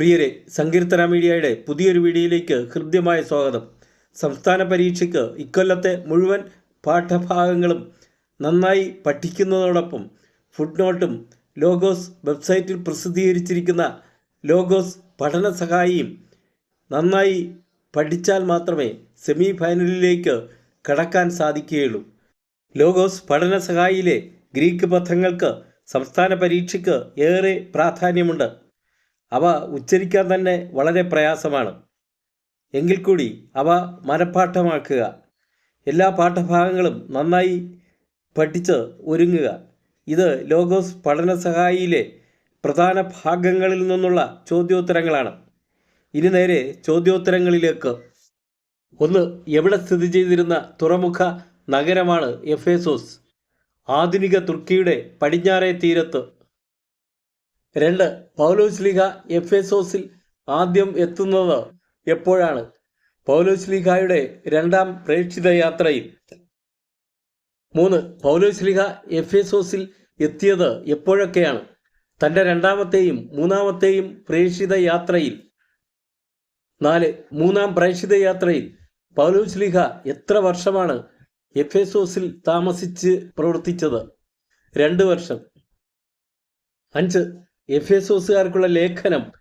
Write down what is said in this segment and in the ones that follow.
പ്രിയരെ സങ്കീർത്തന മീഡിയയുടെ പുതിയൊരു വീഡിയോയിലേക്ക് ഹൃദ്യമായ സ്വാഗതം. സംസ്ഥാന പരീക്ഷയ്ക്ക് ഇക്കൊല്ലത്തെ മുഴുവൻ പാഠഭാഗങ്ങളും നന്നായി പഠിക്കുന്നതോടൊപ്പം ഫുട്നോട്ടും ലോഗോസ് വെബ്സൈറ്റിൽ പ്രസിദ്ധീകരിച്ചിരിക്കുന്ന ലോഗോസ് പഠന സഹായിയും നന്നായി പഠിച്ചാൽ മാത്രമേ സെമി ഫൈനലിലേക്ക് കടക്കാൻ സാധിക്കുകയുള്ളൂ. ലോഗോസ് പഠന സഹായിയിലെ ഗ്രീക്ക് പദങ്ങൾക്ക് സംസ്ഥാന പരീക്ഷയ്ക്ക് ഏറെ പ്രാധാന്യമുണ്ട്. അവ ഉച്ചരിക്കാൻ തന്നെ വളരെ പ്രയാസമാണ്. എങ്കിൽ കൂടി അവ മനഃപാഠമാക്കുക എല്ലാ പാഠഭാഗങ്ങളും നന്നായി പഠിച്ച് ഒരുങ്ങുക. ഇത് ലോഗോസ് പഠന സഹായിയിലെ പ്രധാന ഭാഗങ്ങളിൽ നിന്നുള്ള ചോദ്യോത്തരങ്ങളാണ്. ഇനി നേരെ ചോദ്യോത്തരങ്ങളിലേക്ക്. ഒന്ന് എവിടെ സ്ഥിതി ചെയ്തിരുന്ന തുറമുഖ നഗരമാണ് എഫേസോസ്. ആധുനിക തുർക്കിയുടെ പടിഞ്ഞാറേ തീരത്ത് രണ്ട് പൗലോസ്ലിഹ എസോസിൽ ആദ്യം എത്തുന്നത് എപ്പോഴാണ്? പൗലോസ് ലീഗയുടെ രണ്ടാം പ്രേക്ഷിത യാത്രയിൽ. മൂന്ന് പൗലോസ്ലിഹ എസോസിൽ എത്തിയത് എപ്പോഴൊക്കെയാണ്? തന്റെ രണ്ടാമത്തെയും മൂന്നാമത്തെയും പ്രേക്ഷിത യാത്രയിൽ. നാല് മൂന്നാം പ്രേക്ഷിത യാത്രയിൽ പൗലോസ് ലീഗ എത്ര വർഷമാണ് എഫേസോസിൽ താമസിച്ച് പ്രവർത്തിച്ചത്? രണ്ട് വർഷം. അഞ്ച് എഫേസോസുകാർക്കുള്ള ലേഖനം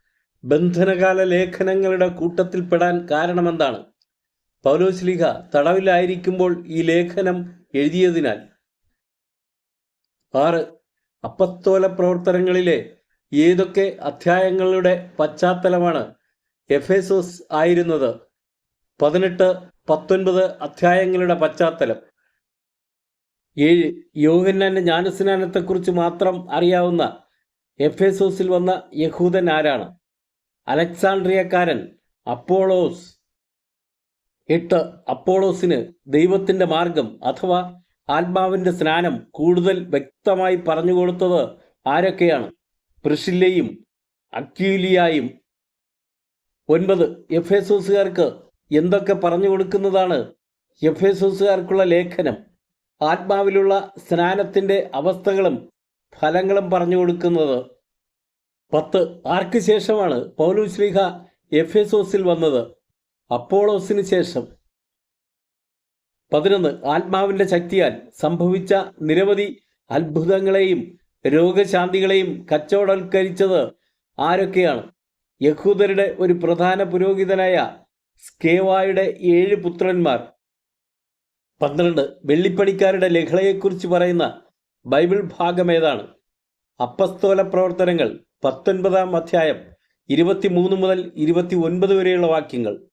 ബന്ധനകാല ലേഖനങ്ങളുടെ കൂട്ടത്തിൽപ്പെടാൻ കാരണമെന്താണ്? പൗലോസ്ലിഹ തടവിലായിരിക്കുമ്പോൾ ഈ ലേഖനം എഴുതിയതിനാൽ. ആറ് അപ്പത്തോല പ്രവർത്തനങ്ങളിലെ ഏതൊക്കെ അധ്യായങ്ങളുടെ പശ്ചാത്തലമാണ് എഫേസോസ് ആയിരുന്നത്? പതിനെട്ട് പത്തൊൻപത് അധ്യായങ്ങളുടെ പശ്ചാത്തലം. ഏഴ് യോഹന്നാന്റെ ജ്ഞാനസ്നാനത്തെക്കുറിച്ച് മാത്രം അറിയാവുന്ന എഫേസോസിൽ വന്ന യഹൂദൻ ആരാണ്? അലക്സാണ്ട്രിയക്കാരൻ അപ്പോളോസ്. എട്ട് അപ്പോളോസിന് ദൈവത്തിന്റെ മാർഗം അഥവാ ആത്മാവിന്റെ സ്നാനം കൂടുതൽ വ്യക്തമായി പറഞ്ഞു കൊടുത്തത് ആരൊക്കെയാണ്? പ്രിഷില്ലയും അക്യൂലിയായും. ഒൻപത് എഫേസോസുകാർക്ക് എന്തൊക്കെ പറഞ്ഞു കൊടുക്കുന്നതാണ് എഫേസോസുകാർക്കുള്ള ലേഖനം? ആത്മാവിലുള്ള സ്നാനത്തിന്റെ അവസ്ഥകളും ഫലങ്ങളും പറഞ്ഞു കൊടുക്കുന്നത് പത്ത് ആർക്ക് ശേഷമാണ് പൗലുശ്ലീഹ എഫേസോസിൽ വന്നത്? അപ്പോളോസിന് ശേഷം. പതിനൊന്ന് ആത്മാവിന്റെ ശക്തിയാൽ സംഭവിച്ച നിരവധി അത്ഭുതങ്ങളെയും രോഗശാന്തികളെയും കച്ചവടവൽക്കരിച്ചത് ആരൊക്കെയാണ്? യഹൂദരുടെ ഒരു പ്രധാന പുരോഹിതനായ സ്കേവായുടെ ഏഴ് പുത്രന്മാർ. പന്ത്രണ്ട് വെള്ളിപ്പണിക്കാരുടെ ലഹളയെക്കുറിച്ച് പറയുന്ന ബൈബിൾ ഭാഗം ഏതാണ്? അപ്പസ്തോല പ്രവർത്തനങ്ങൾ പത്തൊൻപതാം അധ്യായം ഇരുപത്തിമൂന്ന് മുതൽ ഇരുപത്തി ഒൻപത് വരെയുള്ള വാക്യങ്ങൾ.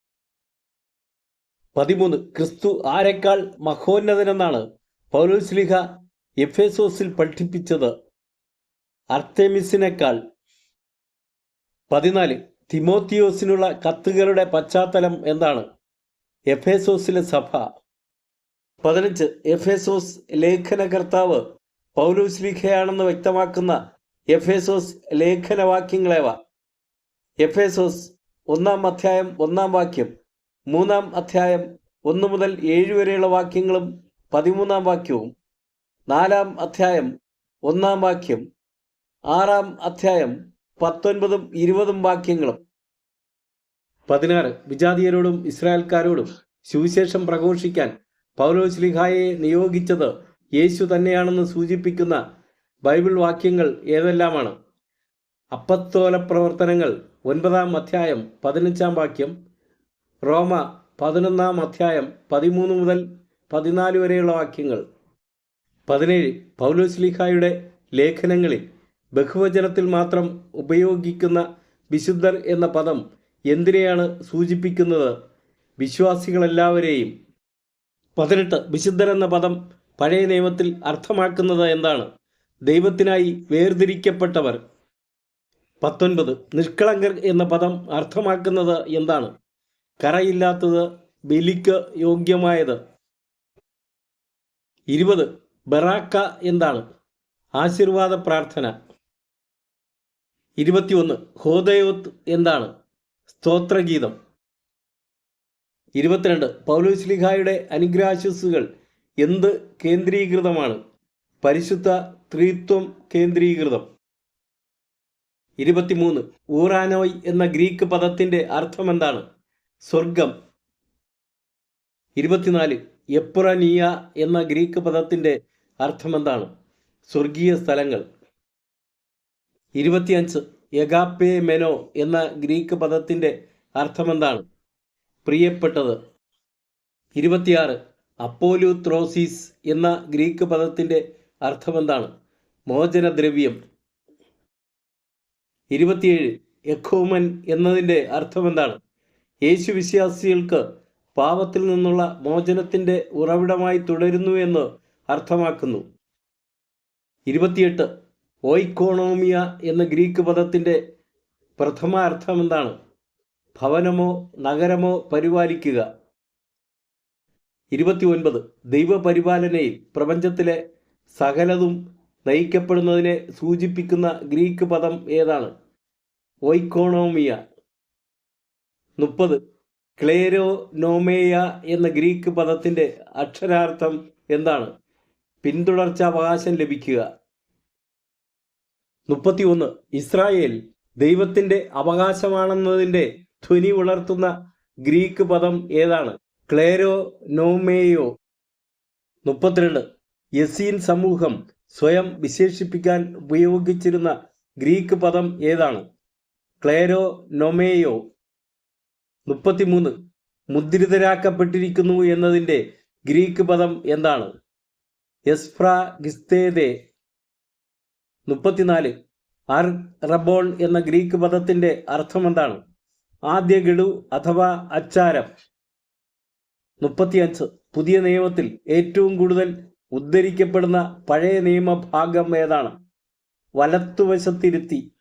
പതിമൂന്ന് ക്രിസ്തു ആരെക്കാൾ മഹോന്നതനെന്നാണ് പൗലോസ്ലിഹ എഫേസോസിൽ പഠിപ്പിച്ചത്. അർത്തേമിസിനേക്കാൾ. പതിനാല് തിമോത്തിയോസിനുള്ള കത്തുകളുടെ പശ്ചാത്തലം എന്താണ്? എഫേസോസിലെ സഭ. പതിനഞ്ച് എഫേസോസ് ലേഖനകർത്താവ് പൗലോസ്ലിഖയാണെന്ന് വ്യക്തമാക്കുന്ന എഫേസോസ് ലേഖനവാക്യങ്ങളേവ? എഫേസോസ് ഒന്നാം അധ്യായം ഒന്നാം വാക്യം മൂന്നാം അധ്യായം ഒന്ന് മുതൽ ഏഴ് വരെയുള്ള വാക്യങ്ങളും പതിമൂന്നാം വാക്യവും നാലാം അധ്യായം ഒന്നാം വാക്യം ആറാം അധ്യായം പത്തൊൻപതും ഇരുപതും വാക്യങ്ങളും. പതിനാറ്. വിജാതീയരോടും ഇസ്രായേൽക്കാരോടും സുവിശേഷം പ്രഘോഷിക്കാൻ പൗലോസ്ലിഹായെ നിയോഗിച്ചത് യേശു തന്നെയാണെന്ന് സൂചിപ്പിക്കുന്ന ബൈബിൾ വാക്യങ്ങൾ ഏതെല്ലാമാണ്? അപ്പത്തോല പ്രവർത്തനങ്ങൾ ഒൻപതാം അധ്യായം പതിനഞ്ചാം വാക്യം റോമ പതിനൊന്നാം അധ്യായം പതിമൂന്ന് മുതൽ പതിനാല് വരെയുള്ള വാക്യങ്ങൾ. പതിനേഴ് പൗലോസ്ലിഹായുടെ ലേഖനങ്ങളിൽ ബഹുവചനത്തിൽ മാത്രം ഉപയോഗിക്കുന്ന വിശുദ്ധർ എന്ന പദം എന്തിനെയാണ് സൂചിപ്പിക്കുന്നത്? വിശ്വാസികളെല്ലാവരെയും. പതിനെട്ട് വിശുദ്ധർ എന്ന പദം പഴയ നിയമത്തിൽ അർത്ഥമാക്കുന്നത് എന്താണ്? ദൈവത്തിനായി വേർതിരിക്കപ്പെട്ടവർ. പത്തൊൻപത്. നിഷ്കളങ്കർ എന്ന പദം അർത്ഥമാക്കുന്നത് എന്താണ്? കറയില്ലാത്തത് ബലിക്ക് യോഗ്യമായത്. ഇരുപത്. ബറാക്ക എന്താണ്? ആശീർവാദ പ്രാർത്ഥന. ഇരുപത്തിയൊന്ന്. ഹോദയോത്ത് എന്താണ്? സ്തോത്രഗീതം. ഇരുപത്തിരണ്ട്. പൗലോസ്ലിഹായുടെ അനുഗ്രാശസ്സുകൾ എന്ത് കേന്ദ്രീകൃതമാണ്? പരിശുദ്ധ ത്രിത്വം കേന്ദ്രീകൃതം. ഇരുപത്തിമൂന്ന്. ഊറാനോയ് എന്ന ഗ്രീക്ക് പദത്തിന്റെ അർത്ഥമെന്താണ്? സ്വർഗം ഇരുപത്തിനാല്. എപ്പുറനിയ എന്ന ഗ്രീക്ക് പദത്തിന്റെ അർത്ഥമെന്താണ്? സ്വർഗീയ സ്ഥലങ്ങൾ. ഇരുപത്തിയഞ്ച്. എഗാപ്പേ മെനോ എന്ന ഗ്രീക്ക് പദത്തിന്റെ അർത്ഥമെന്താണ്? പ്രിയപ്പെട്ടത്. ഇരുപത്തിയാറ്. അപ്പോലുത്രോസിസ് എന്ന ഗ്രീക്ക് പദത്തിന്റെ അർത്ഥമെന്താണ്? മോചനദ്രവ്യം. ഇരുപത്തിയേഴ് എഖോമൻ എന്നതിന്റെ അർത്ഥമെന്താണ്? യേശു വിശ്വാസികൾക്ക് പാപത്തിൽ നിന്നുള്ള മോചനത്തിന്റെ ഉറവിടമായി തുടരുന്നു എന്ന് അർത്ഥമാക്കുന്നു. ഇരുപത്തിയെട്ട് ഓയിക്കോണോമിയ എന്ന ഗ്രീക്ക് പദത്തിന്റെ പ്രഥമ അർത്ഥം എന്താണ് ഭവനമോ നഗരമോ പരിപാലിക്കുക. ഇരുപത്തി ഒൻപത് ദൈവപരിപാലനയിൽ പ്രപഞ്ചത്തിലെ സകലതും നയിക്കപ്പെടുന്നതിനെ സൂചിപ്പിക്കുന്ന ഗ്രീക്ക് പദം ഏതാണ്? ഓയിക്കോണോമിയ മുപ്പത്. ക്ലേരോനോമേയ എന്ന ഗ്രീക്ക് പദത്തിന്റെ അക്ഷരാർത്ഥം എന്താണ്? പിന്തുടർച്ച അവകാശം ലഭിക്കുക. മുപ്പത്തിയൊന്ന്. ഇസ്രായേൽ ദൈവത്തിന്റെ അവകാശമാണെന്നതിന്റെ ധ്വനി ഉണർത്തുന്ന ഗ്രീക്ക് പദം ഏതാണ്? ക്ലേരോനോമേയോ. മുപ്പത്തിരണ്ട്. യസീൻ സമൂഹം സ്വയം വിശേഷിപ്പിക്കാൻ ഉപയോഗിച്ചിരുന്ന ഗ്രീക്ക് പദം ഏതാണ്? ക്ലേരോ നൊമേയോ മുപ്പത്തിമൂന്ന്. മുദ്രിതരാക്കപ്പെട്ടിരിക്കുന്നു എന്നതിന്റെ ഗ്രീക്ക് പദം എന്താണ്? എസ്ഫ്രാ ഗിസ്തേദെ മുപ്പത്തിനാല്. അർ റബോൺ എന്ന ഗ്രീക്ക് പദത്തിന്റെ അർത്ഥം എന്താണ് ആദ്യ ഗഡു അഥവാ അച്ചാരം. മുപ്പത്തിയഞ്ച്. പുതിയ നിയമത്തിൽ ഏറ്റവും കൂടുതൽ ഉദ്ധരിക്കപ്പെടുന്ന പഴയ നിയമഭാഗം ഏതാണ്? വലത്തുവശത്തിരുത്തി.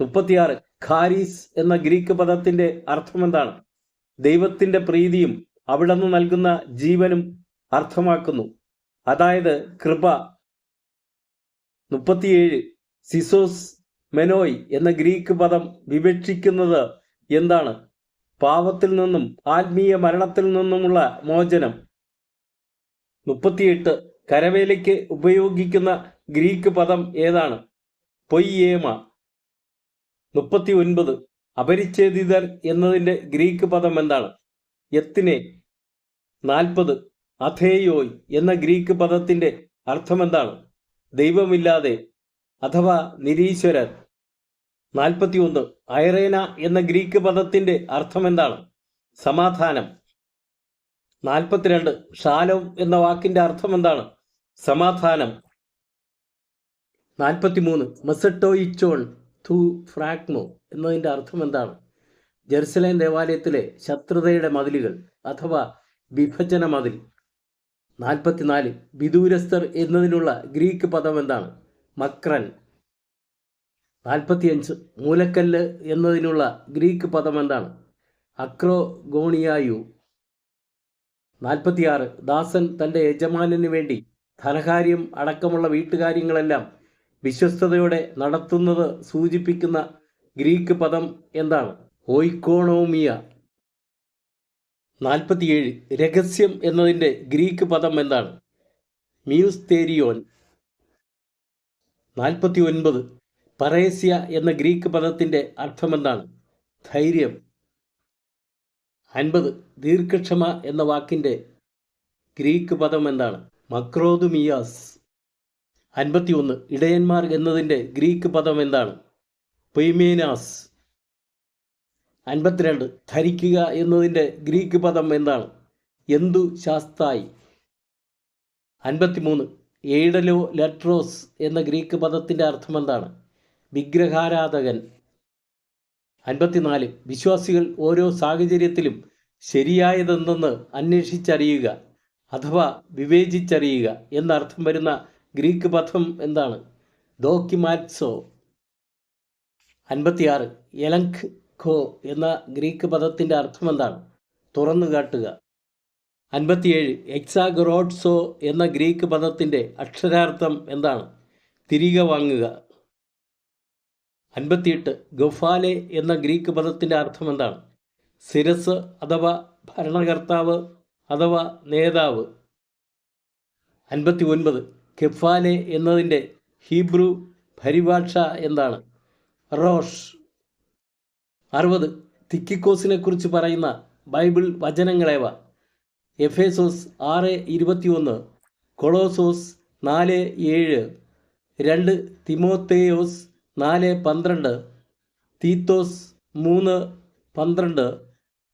മുപ്പത്തിയാറ്. ഖാരിസ് എന്ന ഗ്രീക്ക് പദത്തിന്റെ അർത്ഥം എന്താണ് ദൈവത്തിന്റെ പ്രീതിയും അവിടെ നിന്ന് നൽകുന്ന ജീവനും അർത്ഥമാക്കുന്നു. അതായത് കൃപ. മുപ്പത്തിയേഴ്. സിസോസ് മെനോയ് എന്ന ഗ്രീക്ക് പദം വിവക്ഷിക്കുന്നത് എന്താണ്? പാവത്തിൽ നിന്നും ആത്മീയ മരണത്തിൽ നിന്നുമുള്ള മോചനം. മുപ്പത്തിയെട്ട് കരവേലയ്ക്ക് ഉപയോഗിക്കുന്ന ഗ്രീക്ക് പദം ഏതാണ്? പൊയ്യേമ. മുപ്പത്തി ഒൻപത് അപരിച്ഛേദിതർ എന്നതിന്റെ ഗ്രീക്ക് പദം എന്താണ്? എത്തിനെ നാൽപ്പത് അഥേയോയ് എന്ന ഗ്രീക്ക് പദത്തിന്റെ അർത്ഥമെന്താണ് ദൈവമില്ലാതെ അഥവാ നിരീശ്വരർ നാൽപ്പത്തി ഒന്ന് ഐറേന എന്ന ഗ്രീക്ക് പദത്തിന്റെ അർത്ഥം എന്താണ്? സമാധാനം. നാൽപ്പത്തിരണ്ട് ഷാലോം എന്ന വാക്കിന്റെ അർത്ഥം എന്താണ് സമാധാനം. നാൽപ്പത്തിമൂന്ന് ഇച്ചോൺ തു ഫ്രാക്മോ എന്നതിന്റെ അർത്ഥം എന്താണ് ജെറുസലേം ദേവാലയത്തിലെ ശത്രുതയുടെ മതിലുകൾ അഥവാ വിഭജന മതിൽ. നാൽപ്പത്തിനാല് വിദൂരസ്ഥർ എന്നതിനുള്ള ഗ്രീക്ക് പദം എന്താണ് മക്രൻ. നാൽപ്പത്തിയഞ്ച് മൂലക്കല്ല് എന്നതിനുള്ള ഗ്രീക്ക് പദം എന്താണ് അക്രോഗോണിയായു. നാൽപ്പത്തിയാറ്. ദാസൻ തന്റെ യജമാനന് വേണ്ടി ധനകാര്യം അടക്കമുള്ള വീട്ടുകാര്യങ്ങളെല്ലാം വിശ്വസ്തയോടെ നടത്തുന്നത് സൂചിപ്പിക്കുന്ന ഗ്രീക്ക് പദം എന്താണ്? ഓയിക്കോണോമിയ. നാൽപ്പത്തിയേഴ്. രഹസ്യം എന്നതിന്റെ ഗ്രീക്ക് പദം എന്താണ്? മ്യൂസ്തേരിയോൻ. നാൽപ്പത്തി ഒൻപത് പറേസ്യ എന്ന ഗ്രീക്ക് പദത്തിന്റെ അർത്ഥമെന്താണ്? ധൈര്യം. അൻപത് ദീർഘക്ഷമ എന്ന വാക്കിന്റെ ഗ്രീക്ക് പദം എന്താണ്? മക്രോദുമിയാസ് അൻപത്തി ഒന്ന് ഇടയന്മാർ എന്നതിന്റെ ഗ്രീക്ക് പദം എന്താണ്? പെയ്മേനാസ്. അൻപത്തിരണ്ട് ധരിക്കുക എന്നതിന്റെ ഗ്രീക്ക് പദം എന്താണ്? എന്തു ശാസ്തായി. അൻപത്തിമൂന്ന് എയ്ഡലോ ലെട്രോസ് എന്ന ഗ്രീക്ക് പദത്തിന്റെ അർത്ഥം എന്താണ്? വിഗ്രഹാരാധകൻ. അൻപത്തിനാല് വിശ്വാസികൾ ഓരോ സാഹചര്യത്തിലും ശരിയായതെന്തെന്ന് അന്വേഷിച്ചറിയുക അഥവാ വിവേചിച്ചറിയുക എന്നർത്ഥം വരുന്ന ഗ്രീക്ക് പദം എന്താണ്? ഡോക്കിമാറ്റ്സോ അൻപത്തിയാറ് എലങ്ക് ഖോ എന്ന ഗ്രീക്ക് പദത്തിന്റെ അർത്ഥം എന്താണ്? തുറന്നു കാട്ടുക. അൻപത്തിയേഴ് എക്സാഗ്രോഡ്സോ എന്ന ഗ്രീക്ക് പദത്തിന്റെ അക്ഷരാർത്ഥം എന്താണ്? തിരികെ വാങ്ങുക. അൻപത്തിയെട്ട് ഗഫാലെ എന്ന ഗ്രീക്ക് പദത്തിന്റെ അർത്ഥം എന്താണ് സിരസ് അഥവാ ഭരണകർത്താവ് അഥവാ നേതാവ്. അൻപത്തി ഒൻപത് കെഫാലെ എന്നതിന്റെ ഹീബ്രു പരിഭാഷ എന്താണ്? റോഷ്. അറുപത് തിക്കിക്കോസിനെ കുറിച്ച് പറയുന്ന ബൈബിൾ വചനങ്ങളേവ? എഫേസോസ് ആറ് ഇരുപത്തിയൊന്ന് കൊളോസോസ് നാല് ഏഴ് രണ്ട് തിമോത്തേയോസ് നാല് പന്ത്രണ്ട് തീത്തോസ് മൂന്ന് പന്ത്രണ്ട്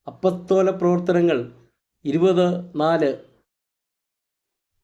അപ്പസ്തോല പ്രവർത്തനങ്ങൾ ഇരുപത് നാല്.